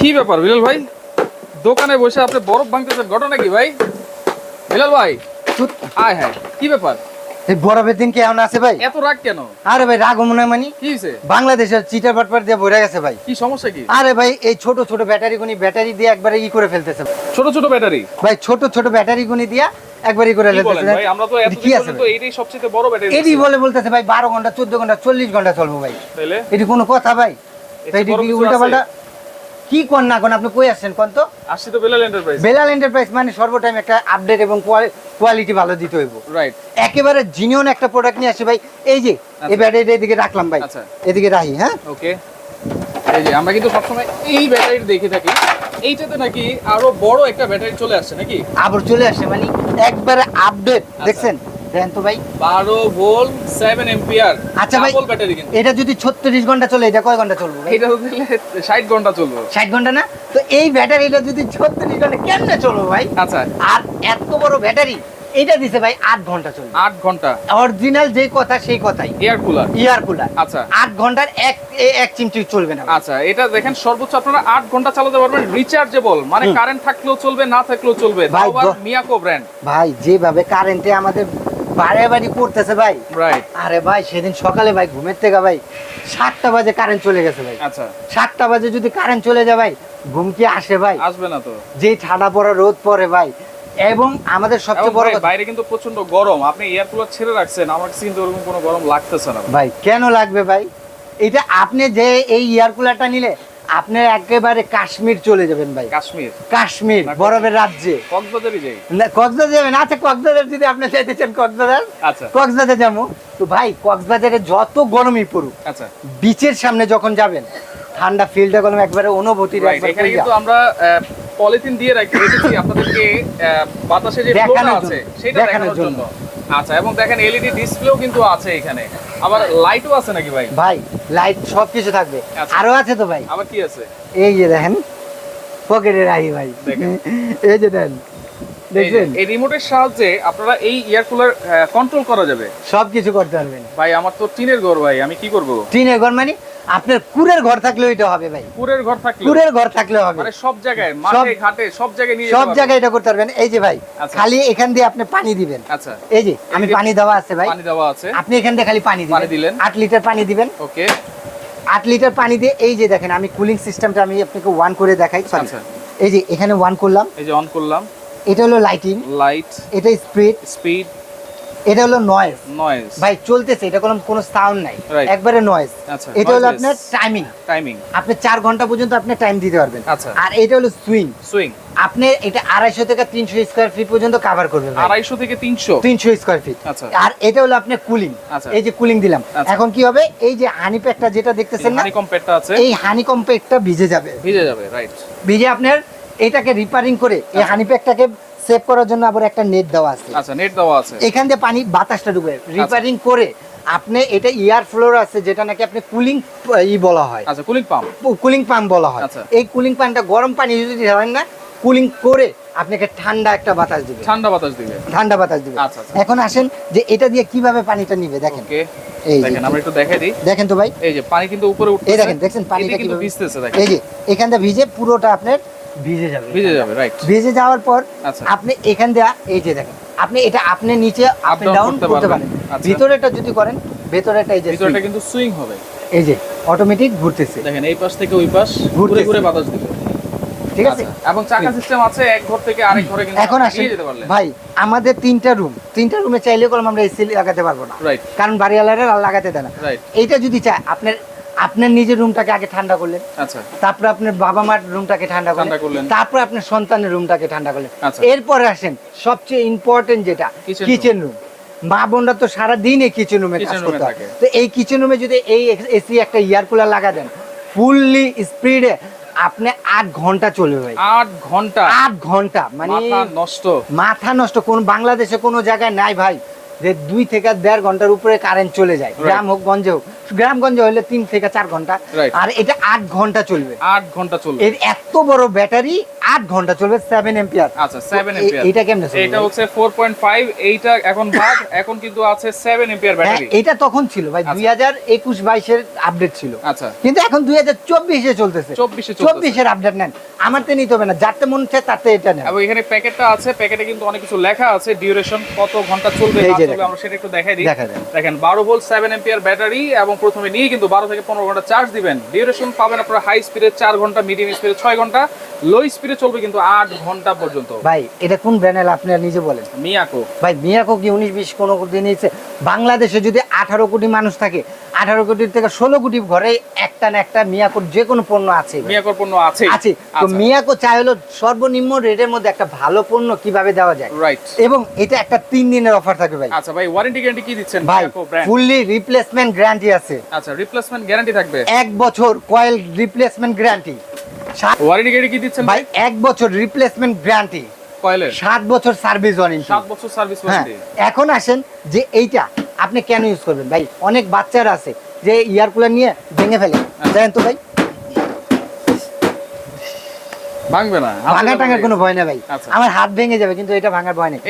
কি ব্যাপার বিলাল ভাই? দোকানে বসে আপনি বরফ ভাঙতেছেন ঘটনা কি ভাই? বিলাল ভাই। আয় হ্যাঁ কি ব্যাপার? এই বরফের দিন কেমন আছে ভাই? এত রাগ কেন? আরে ভাই রাগ মনে মানি? কি বাংলাদেশের চিটার পাটপাট দিয়ে ভরে গেছে ভাই। কি সমস্যা কি? আরে ভাই এই ছোট ছোট ব্যাটারি গুনি ব্যাটারি দিয়ে একবারে ই করে ফেলতেছে। ছোট ছোট ব্যাটারি? ভাই ছোট ছোট ব্যাটারি গুনি দিয়া একবার ই করে ফেলতেছে। ভাই আমরা তো এটা কি আছে পর্যন্ত এইটাই সবচেয়ে বড় ব্যাটারি এটি বলে বলতেছে ভাই বারো ঘণ্টা চোদ্দ ঘণ্টা চল্লিশ ঘণ্টা চলবো ভাই। এটি কোনো কথা ভাই। তাই উল্টা পাল্টা কি কর না কোন আপনি কই আসছেন কোন তো? আসছি তো বেলাল এন্টারপ্রাইজ বেলাল এন্টারপ্রাইজ মানে সর্বটাইম একটা আপডেট এবং কোয়ালিটি ভালো দিতে হইব। রাইট একেবারে জিনিয়ন একটা প্রোডাক্ট নিয়ে আসে ভাই। এই যে এই আচ্ছা। ব্যাটারিটা এদিকে রাখলাম ভাই। আচ্ছা। এদিকে রাখি হ্যাঁ? ওকে এই যে আমরা কিন্তু সবসময় এই ব্যাটারি দেখে থাকি। এইটাতে নাকি আরও বড় একটা ব্যাটারি চলে আসছে নাকি? আবার চলে আসে মানে একবারে আপডেট দেখছেন? তো ভাই। ভোল্ট এম্পিয়ার আচ্ছা ভাই ব্যাটারি কিন্তু। এটা যদি ছত্রিশ ঘণ্টা চলে এটা কয় ঘণ্টা চলবে এটা দিলে ষাট ঘণ্টা চলবে। ষাট ঘণ্টা না? তো এই ব্যাটারিটা যদি ছত্রিশ ঘণ্টা কেমনে চলবে ভাই? আচ্ছা। আর এত বড় ব্যাটারি এটা দিছে ভাই আট ঘণ্টা চলবে। আট ঘণ্টা। অরিজিনাল যে কথা সেই কথাই। এয়ার কুলার ইয়ার কুলার আচ্ছা। আট ঘণ্টার এক এক চিমটি চলবে না আচ্ছা এটা দেখেন সর্বোচ্চ আপনারা আট ঘণ্টা চালাতে পারবেন রিচার্জেবল মানে কারেন্ট থাকলেও চলবে না থাকলেও চলবে। ভাই, মিয়াকো ব্র্যান্ড ভাই যেভাবে কারেন্টে আমাদের বাড়ে বাড়ি করতেছে ভাই। আরে ভাই সেদিন সকালে ভাই ঘুমের থেকে ভাই সাতটা বাজে কারেন্ট চলে গেছে ভাই। আচ্ছা। সাতটা বাজে যদি কারেন্ট চলে যায় ভাই ঘুম কি আসে ভাই? আসবে না তো। যে ঠাডা পড়া রোদ পড়ে ভাই। এবং আমাদের সবচেয়ে বড় বাইরে কিন্তু প্রচণ্ড গরম। আপনি এয়ার কুলার ছেড়ে রাখছেন আমার কাছে কিন্তু ওরকম কোনো গরম লাগতেছে না ভাই। কেন লাগবে ভাই? এটা আপনি যে এই এয়ার কুলারটা নিলে আপনি একেবারে কাশ্মীর চলে যাবেন ভাই। কাশ্মীর? কাশ্মীর বরফের রাজ্যে। কক্সবাজারই যাই। না, কক্সবাজার যাবেন? আচ্ছা কক্সবাজার যদি আপনি চাইতে চান কক্সবাজার। আচ্ছা। কক্সবাজার যাব। তো ভাই কক্সবাজারে যত গরমই পড়ুক আচ্ছা। বিচের সামনে যখন যাবেন ঠান্ডা ফিলটা গরম একবারে অনুভূতি এখানে কিন্তু আমরা পলিথিন দিয়ে রাখি রেখেছি। আপনাদেরকে বাতাসে যে আছে সেটা দেখানোর জন্য। আচ্ছা এবং দেখেন এলইডি ডিসপ্লেও কিন্তু আছে এখানে। আবার লাইটও আছে নাকি ভাই? ভাই লাইট সব কিছু থাকবে। আচ্ছা। আরও আছে তো ভাই? আবার কি আছে? এই যে দেখেন পকেটে রাখি ভাই। এই যে দেখেন দেখছেন? এই- এই রিমোটের সাহায্যে আপনারা এই এয়ার কুলার কন্ট্রোল করা যাবে। সব কিছু করতে পারবেন। ভাই আমার তো টিনের ঘর ভাই আমি কি করব? টিনের ঘর মানে? আপনার কুড়ের ঘর থাকলে ওইটা হবে ভাই। কুরের ঘর থাকলে কুড়ের ঘর থাকলে হবে। মানে সব জায়গায় মাঠে ঘাটে সব জায়গায় নিয়ে সব জায়গায় এটা করতে পারবেন। এই যে ভাই আচ্ছা। খালি এখান দিয়ে আপনি পানি দিবেন। আচ্ছা। এই যে আমি পানি দেওয়া আছে ভাই। পানি দেওয়া আছে। আপনি এখান দিয়ে খালি পানি দিবেন। দিলেন। আট লিটার পানি দিবেন। ওকে। আট লিটার পানি দিয়ে এই যে দেখেন আমি কুলিং সিস্টেমটা আমি আপনাকে ওয়ান করে দেখাই। সরি আচ্ছা। এই যে এখানে ওয়ান করলাম। এই যে অন করলাম। এটা হলো লাইটিং লাইট এটা স্পিড স্পিড এটা হলো নয়েজ নয়েজ ভাই চলতেছে এটা কোনো কোনো সাউন্ড নাই। একবারে নয়েজ আচ্ছা এটা হলো আপনার টাইমিং টাইমিং আপনি চার ঘণ্টা পর্যন্ত আপনি টাইম দিতে পারবেন। আচ্ছা। আর এটা হলো সুইং সুইং আপনি এটা আড়াইশো থেকে তিনশো স্কোয়ার ফিট পর্যন্ত কাভার করবেন ভাই। আড়াইশো থেকে তিনশো? তিনশো স্কোয়ার ফিট আচ্ছা। আর এটা হলো আপনার কুলিং আচ্ছা। এই যে কুলিং দিলাম। এখন কি হবে? এই যে হানি প্যাকটা যেটা দেখতেছেন না হানি কম্পেটটা আছে। এই হানি প্যাকটা ভিজে যাবে। ভিজে যাবে রাইট ভিজে আপনার এটাকে রিপেয়ারিং করে এই। হানি প্যাকটাকে সেভ করার জন্য আবার একটা নেট দেওয়া আছে। আচ্ছা নেট দেওয়া আছে। এখান দিয়ে পানি বাতাসটা ঢুকবে রিপেয়ারিং করে আপনি এটা ইয়ার ফ্লোর আছে যেটা নাকি আপনি কুলিং ই বলা হয়। আচ্ছা কুলিং পাম্প কুলিং পাম্প বলা হয়। আচ্ছা। এই কুলিং পাম্পটা গরম পানি যদি ঢালেন না কুলিং করে আপনাকে ঠান্ডা একটা বাতাস দিবে। ঠান্ডা বাতাস দিবে। ঠান্ডা বাতাস দিবে। আচ্ছা, আচ্ছা। এখন আসেন যে এটা দিয়ে কীভাবে পানিটা নিবে দেখেন। ওকে। এই দেখেন আমরা একটু দেখাই দিই। দেখেন তো ভাই। এই যে পানি কিন্তু উপরে উঠছে এই দেখেন, দেখছেন পানিটা কিন্তু ভিজতেছে দেখেন। এই যে এখান দিয়ে ভিজে পুরোটা আপনার ভিজে যাবে ভিজে যাবে রাইট ভিজে যাওয়ার পর আচ্ছা। আপনি এখান দিয়ে এই যে দেখেন আপনি এটা আপনি নিচে আপ ডাউন করতে পারেন আচ্ছা। ভিতরেটা যদি করেন ভেতরেটা এই যে ভিতরটা কিন্তু সুইং হবে। এই যে অটোমেটিক ঘুরতেছে। দেখেন এই পাশ থেকে ওই পাশ ঘুরে ঘুরে বাতাস দিবে। ঠিক আছে? আচ্ছা, এবং চাকা সিস্টেম আছে এক ঘর থেকে আরেক ঘরে কিন্তু এখন আসেন। পারলেন। ভাই আমাদের তিনটা রুম তিনটা রুমে চাইলে কলম আমরা এসি লাগাতে পারব না। রাইট কারণ বাড়িওয়ালারা লাগাতে দেয় না। রাইট এইটা যদি চায় আপনার আপনার নিজের রুমটাকে আগে ঠান্ডা করলেন। আচ্ছা। তারপর আপনার বাবা মার রুমটাকে ঠান্ডা করলেন। তারপর আপনার সন্তানের রুমটাকে ঠান্ডা করলেন। আচ্ছা। এরপরে আসেন সবচেয়ে ইম্পর্টেন্ট যেটা কিচেন রুম মা বোনরা তো সারা দিন কিচেন রুমে কাজ করতে হয়। থাকে। তো এই কিচেন রুমে যদি এই এসি একটা ইয়ার কুলার লাগা দেন ফুললি স্পিডে আপনি আট ঘণ্টা চলে ভাই। আট ঘণ্টা। আট ঘণ্টা মানে মাথা নষ্ট। মাথা নষ্ট। কোন বাংলাদেশে কোনো জায়গায় নাই ভাই যে দুই থেকে দেড় ঘণ্টার উপরে কারেন্ট চলে যায়। গ্রাম হোক গঞ্জে হোক। গ্রামগঞ্জে হলে তিন থেকে চার ঘণ্টা। আর এটা আট ঘণ্টা চলবে। আট ঘণ্টা চলবে। এর এত বড় ব্যাটারি আট ঘণ্টা চলবে সেভেন এম্পিয়ার আচ্ছা সেভেন এম্পিয়ার এইটা কেমনে এটা হচ্ছে ফোর পয়েন্ট ফাইভ এইটা এখন বাদ এখন কিন্তু আছে সেভেন এম্পিয়ার ব্যাটারি। এটা তখন ছিল ভাই আচ্ছা। দুই হাজার একুশ বাইশের আপডেট ছিল। আচ্ছা। কিন্তু এখন দুই হাজার চব্বিশে চলতেছে। 24 চলতেছে। চব্বিশের আপডেট নেন। আমার তো নিতে হবে না যাতে মন চায় তাতে এটা নেন। এবং এখানে প্যাকেটটা আছে প্যাকেটে কিন্তু অনেক কিছু লেখা আছে ডিউরেশন কত ঘণ্টা চলবে। আমরা সেটা একটু দেখাই দিই। দেখেন বারো ভোল্ট সেভেন এম্পিয়ার ব্যাটারি এবং প্রথমে নিয়ে কিন্তু বারো থেকে পনেরো ঘণ্টা চার্জ দিবেন। ডিউরেশন পাবেন আপনার হাই স্পিডে চার ঘণ্টা মিডিয়াম স্পিডে ছয় ঘণ্টা লো স্পিডে চলবে কিন্তু আট ঘণ্টা পর্যন্ত। ভাই এটা কোন ব্র্যান্ডের আপনি নিজে বলেন। মিয়াকো। ভাই মিয়াকো কি উনিশ বিশ কোনো কোটি নিয়েছে বাংলাদেশে যদি আঠারো কোটি মানুষ থাকে আঠারো কোটির থেকে ষোলো কোটি ঘরে একটা না একটা মিয়াকোর যে কোনো পণ্য আছে। মিয়াকোর পণ্য আছে আছে। তো মিয়াকো চাই হলো সর্বনিম্ন রেটের মধ্যে একটা ভালো পণ্য কীভাবে দেওয়া যায়? রাইট এবং এটা একটা তিন দিনের অফার থাকবে ভাই। আচ্ছা ভাই ওয়ারেন্টি গ্যারান্টি কি দিচ্ছেন ভাই ফুললি রিপ্লেসমেন্ট গ্যারান্টি আছে। আচ্ছা রিপ্লেসমেন্ট গ্যারান্টি থাকবে? এক বছর coil replacement guarantee warranty guarantee কি দিচ্ছেন ভাই? এক বছর রিপ্লেসমেন্ট গ্যারান্টি কয়েলের সাত বছর সার্ভিস ওয়ারেন্টি সাত বছর সার্ভিস হ্যাঁ। ওয়ারেন্টি এখন আসেন যে এইটা আপনি কেন ইউজ করবেন? ভাই অনেক বাচ্চারা আছে যে ইয়ার কুলার নিয়ে ভেঙে ফেলে। জানেন তো ভাই? ভাঙবে না। ভাঙা টাঙার কোনো ভয় নেই ভাই। আচ্ছা। আমার হাত ভেঙে যাবে কিন্তু এটা ভাঙার ভয় নেই।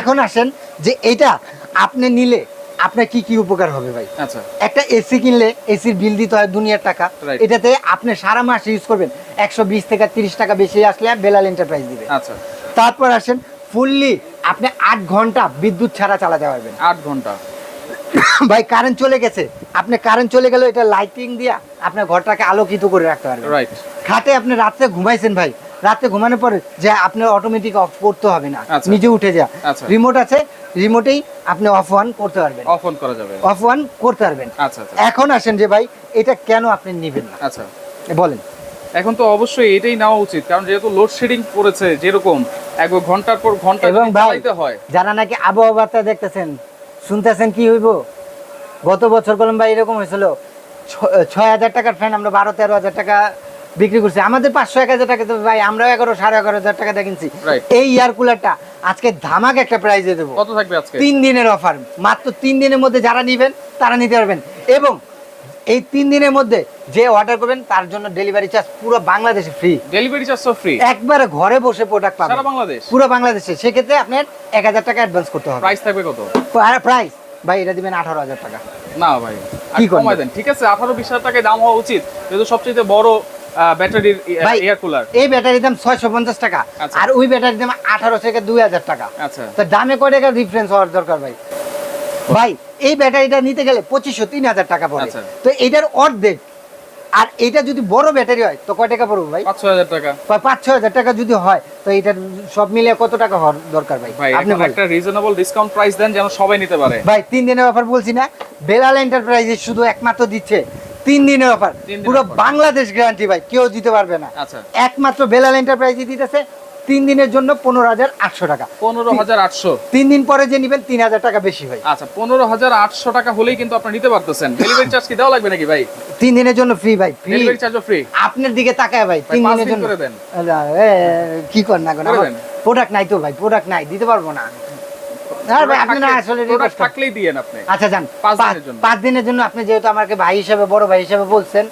এখন আসেন যে এটা আপনি নিলে আপনার কি কি উপকার হবে ভাই? আচ্ছা। একটা এসি কিনলে এসির বিল দিতে হয় দুনিয়ার টাকা। এটাতে আপনি সারা মাস ইউজ করবেন। একশো বিশ থেকে তিরিশ টাকা বেশি আসলে বেলাল এন্টারপ্রাইজ দিবে। আচ্ছা। তারপর আসেন ফুললি আপনি আট ঘণ্টা বিদ্যুৎ ছাড়া চালাতে পারবেন। আট ঘণ্টা। ভাই কারেন্ট চলে গেছে। আপনি কারেন্ট চলে গেলে এটা লাইটিং দিয়া আপনার ঘরটাকে আলোকিত করে রাখতে পারবেন। রাইট খাটে আপনি রাত্রে ঘুমাইছেন ভাই রাতে ঘুমানোর পরে যে আপনার অটোমেটিক অফ করতে হবে না আচ্ছা। নিজে উঠে যা। আচ্ছা। রিমোট আছে রিমোটেই আপনি অফ ওয়ান করতে পারবেন। অফ অন করা যাবে। অফ ওয়ান করতে পারবেন। আচ্ছা আচ্ছা। এখন আসেন যে ভাই এটা কেন আপনি নেবেন না? আচ্ছা। বলেন। এখন তো অবশ্যই এটাই নেওয়া উচিত কারণ যেহেতু লোডশেডিং পড়েছে যেরকম এক ঘণ্টার পর ঘণ্টা চালাইতে হয়। যারা নাকি আবহাওয়া বার্তা দেখতেছেন শুনতেছেন কি হইব? গত বছর কলম ভাই এরকম হয়েছিল। ছয় হাজার টাকার ফ্যান আমরা বারো তেরো হাজার টাকা বিক্রি করছি। আমাদের পাঁচশো এক হাজার টাকা ভাই। আমরাও এগারো সাড়ে এগারো হাজার টাকা কিনছি। এই এয়ার কুলারটা আজকে ধামাক একটা প্রাইজে দেবো। কত থাকবে আজকে? তিন দিনের অফার মাত্র তিন দিনের মধ্যে যারা নিবেন তারা নিতে পারবেন। এবং এই তিন দিনের মধ্যে যে অর্ডার করবেন তার জন্য ডেলিভারি চার্জ পুরো বাংলাদেশে ফ্রি ডেলিভারি চার্জ তো ফ্রি একবারে ঘরে বসে প্রোডাক্ট পাবেন। সারা বাংলাদেশ? পুরো বাংলাদেশে। সেক্ষেত্রে আপনার এক হাজার টাকা অ্যাডভান্স করতে হবে। প্রাইস থাকবে কত? প্রাইস ভাই এটা দিবেন আঠারো হাজার টাকা। না ভাই? কমাই দেন। ঠিক আছে আঠারো বিশ হাজার টাকায় দাম হওয়া উচিত। যেহেতু সবচেয়ে বড় ব্যাটারির এয়ার কুলার এই ব্যাটারির দাম ছয়শো পঞ্চাশ টাকা। আচ্ছা। আর ওই ব্যাটারির দাম আঠারো থেকে দুই হাজার টাকা। আচ্ছা। তো দামে কয় টাকা ডিফারেন্স হওয়ার দরকার ভাই? ভাই এই ব্যাটারিটা নিতে গেলে পঁচিশশো তিন হাজার টাকা পড়ে। আচ্ছা। তো এটার অর্ধেক। আর এটা যদি বড় ব্যাটারি হয় তো কয় টাকা পড়বে ভাই? পাঁচ হাজার টাকা। পাঁচ ছ হাজার টাকা যদি হয় তো এটার সব মিলিয়ে কত টাকা হওয়ার দরকার ভাই? আপনি একটা রিজনেবল ডিসকাউন্ট প্রাইস দেন যেন সবাই নিতে পারে। ভাই তিন দিনের অফার বলছি না। বেলাল এন্টারপ্রাইজে শুধু একমাত্র দিচ্ছে। তিন দিনের অফার পুরো বাংলাদেশ গ্যারান্টি ভাই কেউ দিতে পারবে না। আচ্ছা। একমাত্র বেলাল এন্টারপ্রাইজে দিতেছে। তিন দিনের জন্য পনেরো হাজার আটশো টাকা। পনেরো হাজার আটশো? তিন দিন পরে যে নিবেন তিন হাজার টাকা বেশি ভাই আচ্ছা পনেরো হাজার আটশো টাকা হলেই কিন্তু আপনি নিতে পারতেছেন। ডেলিভারি চার্জ কি দেওয়া লাগবে নাকি ভাই? তিন দিনের জন্য ফ্রি ভাই ফ্রি ডেলিভারি চার্জও ফ্রি আপনার দিকে তাকায় ভাই তিন দিনের জন্য। করে দেন। আলা, কি কর না। প্রোডাক্ট নাই তো ভাই প্রোডাক্ট নাই দিতে পারব না। আপনি। আচ্ছা যান। পাঁচ পাঁচ- দিনের জন্য। পাঁচ দিনের জন্য আপনি যেহেতু আমাকে ভাই হিসাবে বড় ভাই হিসাবে বলছেন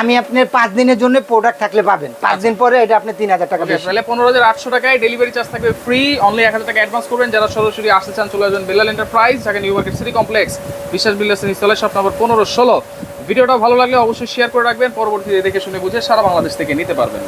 আমি আপনার পাঁচ দিনের জন্য প্রোডাক্ট থাকলে পাবেন। পাঁচ দিন পরে এটা আপনি তিন হাজার টাকা। তাহলে পনেরো হাজার আটশো টাকায় ডেলিভারি চার্জ থাকবে ফ্রি অনলি এক হাজার টাকা অ্যাডভান্স করবেন। যারা সরাসরি আসতে চান চলে আসবেন Belal enterprise Dhaka new market city complex Biswas builders ইনস্টলের shop number পনেরো ষোলো। ভিডিওটা ভালো লাগলে অবশ্যই শেয়ার করে রাখবেন। পরবর্তীতে দেখে শুনে বুঝে সারা বাংলাদেশ থেকে নিতে পারবেন।